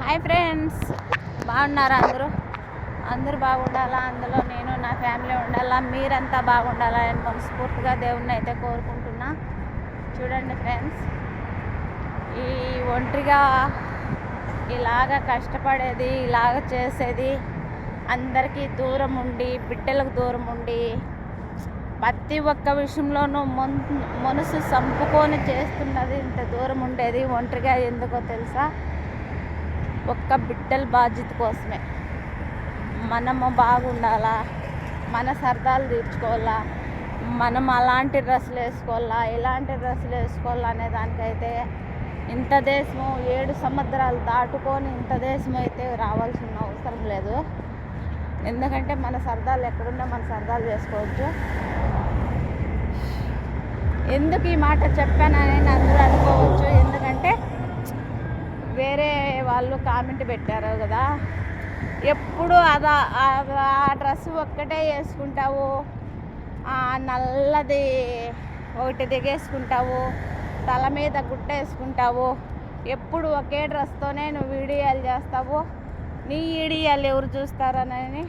Hi friends. బాగున్నారా అందరూ? అందరూ బాగుండాలా? అందులో నేను నా ఫ్యామిలీ ఉండాలా? మీరంతా బాగుండాలా అని మనస్ఫూర్తిగా దేవుణ్ణి అయితే కోరుకుంటున్నా. చూడండి ఫ్రెండ్స్ ఈ ఒంటరిగా ఇలాగ కష్టపడేది ఇలాగ చేసేది అందరికీ దూరం ఉండి బిడ్డలకు దూరం ఉండి ప్రతి ఒక్క విషయంలోనూ మొన్ మనసు సంపుకొని చేస్తున్నది ఇంత దూరం ఉండేది ఒంటరిగా ఎందుకో తెలుసా? ఒక్క బిడ్డల బాధ్యత కోసమే. మనము బాగుండాలా? మన సరదాలు తీర్చుకోవాలా? మనం అలాంటి డ్రెస్సులు వేసుకోవాలా? ఎలాంటి డ్రెస్సులు వేసుకోవాలా అనే దానికైతే ఇంత దేశము ఏడు సముద్రాలు దాటుకొని ఇంత దేశం అయితే రావాల్సిన అవసరం లేదు. ఎందుకంటే మన సరదాలు ఎక్కడున్నా మన సరదాలు చేసుకోవచ్చు. ఎందుకు ఈ మాట చెప్పానని అందరూ అనుకోవచ్చు? ఎందుకు వేరే వాళ్ళు కామెంట్ పెట్టారు కదా ఎప్పుడు అదా ఆ డ్రెస్ ఒక్కటే వేసుకుంటావు ఆ నల్లది ఒకటి దిగేసుకుంటావు తల మీద గుట్ట వేసుకుంటావు ఎప్పుడు ఒకే డ్రెస్తోనే నువ్వు వీడియోలు చేస్తావు నీ వీడియోలు ఎవరు చూస్తారనని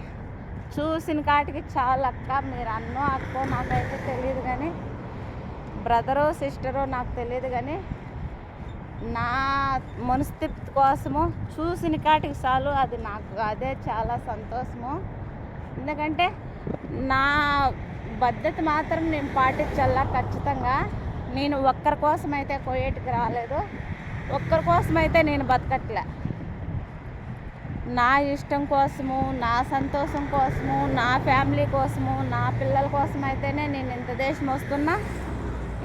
చూసిన కాటికి చాలా అక్క మీరు అన్నో అక్కో నాకైతే తెలియదు కానీ బ్రదరో సిస్టరో నాకు తెలియదు కానీ నా మనస్తృప్తి కోసము చూసిన కాటికి చాలు. అది నాకు అదే చాలా సంతోషము. ఎందుకంటే నా పద్ధతి మాత్రం నేను పాటించాలా ఖచ్చితంగా. నేను ఒక్కరి కోసం అయితే కోయేటికి రాలేదు. ఒక్కరి కోసం అయితే నేను బతకట్లే. నా ఇష్టం కోసము నా సంతోషం కోసము నా ఫ్యామిలీ కోసము నా పిల్లల కోసం అయితేనే నేను ఇంత దేశం వస్తున్నా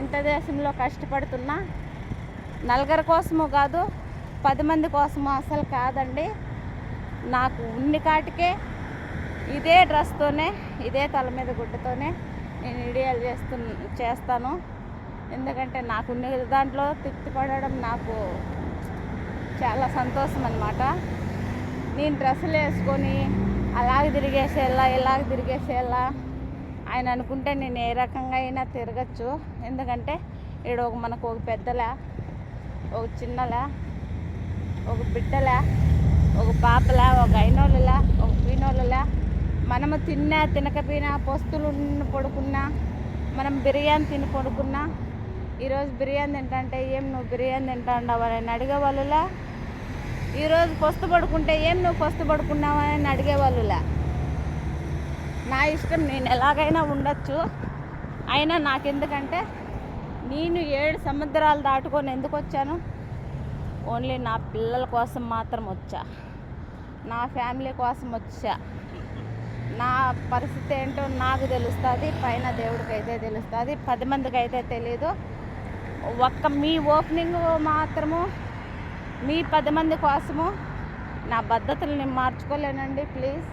ఇంత దేశంలో కష్టపడుతున్నా. నలుగురి కోసము కాదు పది మంది కోసము అసలు కాదండి. నాకు ఉన్ని కాటికే ఇదే డ్రెస్తోనే ఇదే తల మీద గుడ్డతోనే నేను వీడియోలు చేస్తు చేస్తాను. ఎందుకంటే నాకు ఉన్న దాంట్లో తృప్తి పడడం నాకు చాలా సంతోషం అనమాట నేను డ్రెస్సులు వేసుకొని అలాగ తిరిగేసేలా ఇలాగ తిరిగేసేలా ఆయన అనుకుంటే నేను ఏ రకంగా అయినా తిరగచ్చు. ఎందుకంటే ఇక్కడ ఒక మనకు ఒక పెద్దలా ఒక చిన్నలా ఒక బిడ్డలా ఒక పాపలా ఒక అయినోళ్ళలా ఒక పీనోళ్ళలా. మనము తిన్నా తినకపోయినా పస్తులు పడుకున్నా మనం బిర్యానీ తిని పడుకున్నా ఈరోజు బిర్యానీ తింటాంటే ఏం నువ్వు బిర్యానీ తింటాండావు అని అడిగే వాళ్ళులా ఈరోజు పొస్తు పడుకుంటే ఏం నువ్వు పొస్తు పడుకున్నావు అని అడిగే వాళ్ళులా నా ఇష్టం నేను ఎలాగైనా ఉండొచ్చు. అయినా నాకెందుకంటే నేను ఏడు సముద్రాలు దాటుకొని ఎందుకు వచ్చాను? ఓన్లీ నా పిల్లల కోసం మాత్రం వచ్చా. నా ఫ్యామిలీ కోసం వచ్చా. నా పరిస్థితి ఏంటో నాకు తెలుస్తుంది పైన దేవుడికి అయితే తెలుస్తుంది పది మందికి అయితే తెలియదు ఒక్క మీ ఓపెనింగ్ మాత్రము మీ పది మంది కోసము నా బద్ధతలు నేను మార్చుకోలేనండి ప్లీజ్.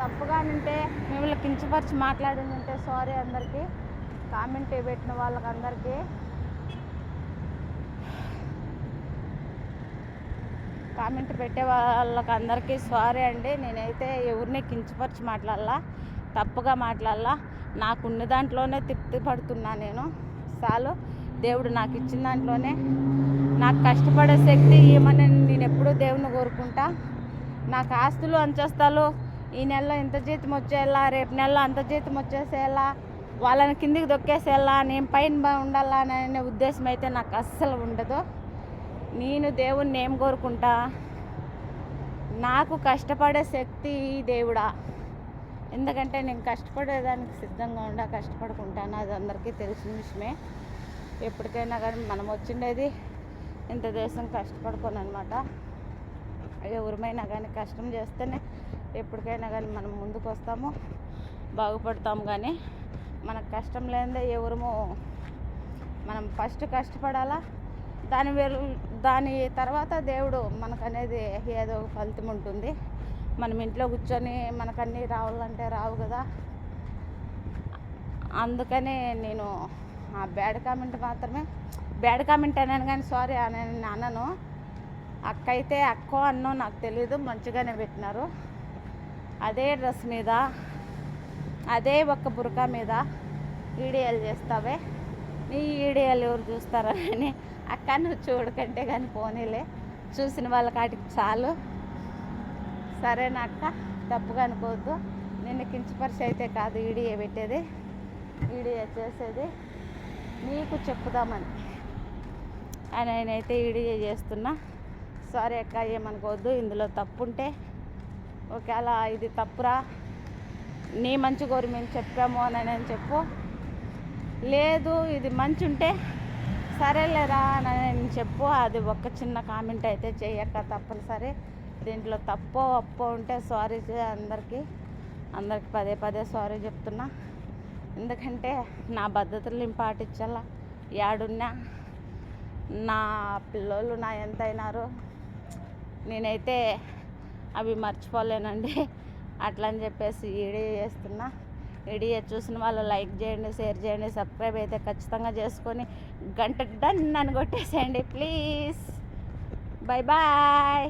తప్పుగా నింటే మిమ్మల్ని కించపరిచి మాట్లాడిందంటే సారీ అందరికీ. కామెంట్ పెట్టిన వాళ్ళకందరికీ కామెంట్ పెట్టే వాళ్ళకందరికీ సారీ అండి. నేనైతే ఎవరిని కించపరిచి మాట్లాడాలా తప్పుగా మాట్లాడాలా. నాకున్న దాంట్లోనే తృప్తి పడుతున్నా నేను. చాలు దేవుడు నాకు ఇచ్చిన దాంట్లోనే. నాకు కష్టపడే శక్తి ఏమని నేను ఎప్పుడూ దేవుని కోరుకుంటా. నాకు ఆస్తులు అంచస్తాలు ఈ నెలలో ఇంత జీతం వచ్చేలా రేపు నెలలో అంత జీతం వచ్చేసేలా. వాళ్ళని కిందికి దొక్కేసేలా నేను పైన ఉండాలా అనే ఉద్దేశం అయితే నాకు అస్సలు ఉండదు. నేను దేవుణ్ణి ఏం కోరుకుంటా? నాకు కష్టపడే శక్తి దేవుడా? ఎందుకంటే నేను కష్టపడేదానికి సిద్ధంగా ఉండా కష్టపడుకుంటాను అది అందరికీ తెలిసిన విషయమే. ఎప్పటికైనా కానీ మనం వచ్చిండేది ఇంత దేశం కష్టపడుకోను అనమాట ఎవరిమైనా కానీ కష్టం చేస్తేనే ఎప్పటికైనా కానీ మనం ముందుకు వస్తాము బాగుపడతాము కానీ మనకు కష్టం లేనిదే ఎవరుమో మనం ఫస్ట్ కష్టపడాలా? దాని వేరు దాని తర్వాత దేవుడు మనకనేది ఏదో ఫలితం ఉంటుంది. మనం ఇంట్లో కూర్చొని మనకన్నీ రావాలంటే రావు కదా. అందుకనే నేను ఆ బ్యాడ్ కామెంట్ మాత్రమే బ్యాడ్ కామెంట్ అన్నాను కానీ సారీ అని అన్నను అక్క అయితే అక్కో అన్నో నాకు తెలీదు మంచిగానే పెట్టినారు. అదే డ్రెస్ మీద అదే ఒక్క బురకా మీద వీడియోలు చేస్తావే? నీ వీడియోలు ఎవరు చూస్తారని అక్క నువ్వు చూడకంటే కానీ పోనీలే. చూసిన వాళ్ళ కాటికి చాలు. సరేనక్క తప్పుగా అనుకోవద్దు. నిన్ను కించపరిచి అయితే కాదు వీడియో పెట్టేది. వీడియో చేసేది నీకు చెప్పుదామని. అని నేనైతే వీడియో చేస్తున్నా. సారీ అక్క ఏమనుకోవద్దు. ఇందులో తప్పు ఉంటే ఒకవేళ ఇది తప్పురా. నీ మంచి కోరి మేము చెప్పాము అని అని చెప్పు. లేదు ఇది మంచి ఉంటే సరేలేరా అని నేను చెప్పు. అది ఒక చిన్న కామెంట్ అయితే చేయక తప్పనిసరి. దీంట్లో తప్పో అప్పో ఉంటే సారీ అందరికీ. అందరికి పదే పదే సారీ చెప్తున్నా. ఎందుకంటే నా భద్రతలు నేను పాటించాలా? యాడున్నా? నా పిల్లోళ్ళు నా ఎంత అయినారు నేనైతే అవి మర్చిపోలేనండి. అట్లా అని చెప్పేసి వీడియో చేస్తున్నా. వీడియో చూసిన వాళ్ళు లైక్ చేయండి షేర్ చేయండి సబ్స్క్రైబ్ అయితే ఖచ్చితంగా చేసుకొని గంట డన్ అని కొట్టేసేయండి ప్లీజ్. Bye bye.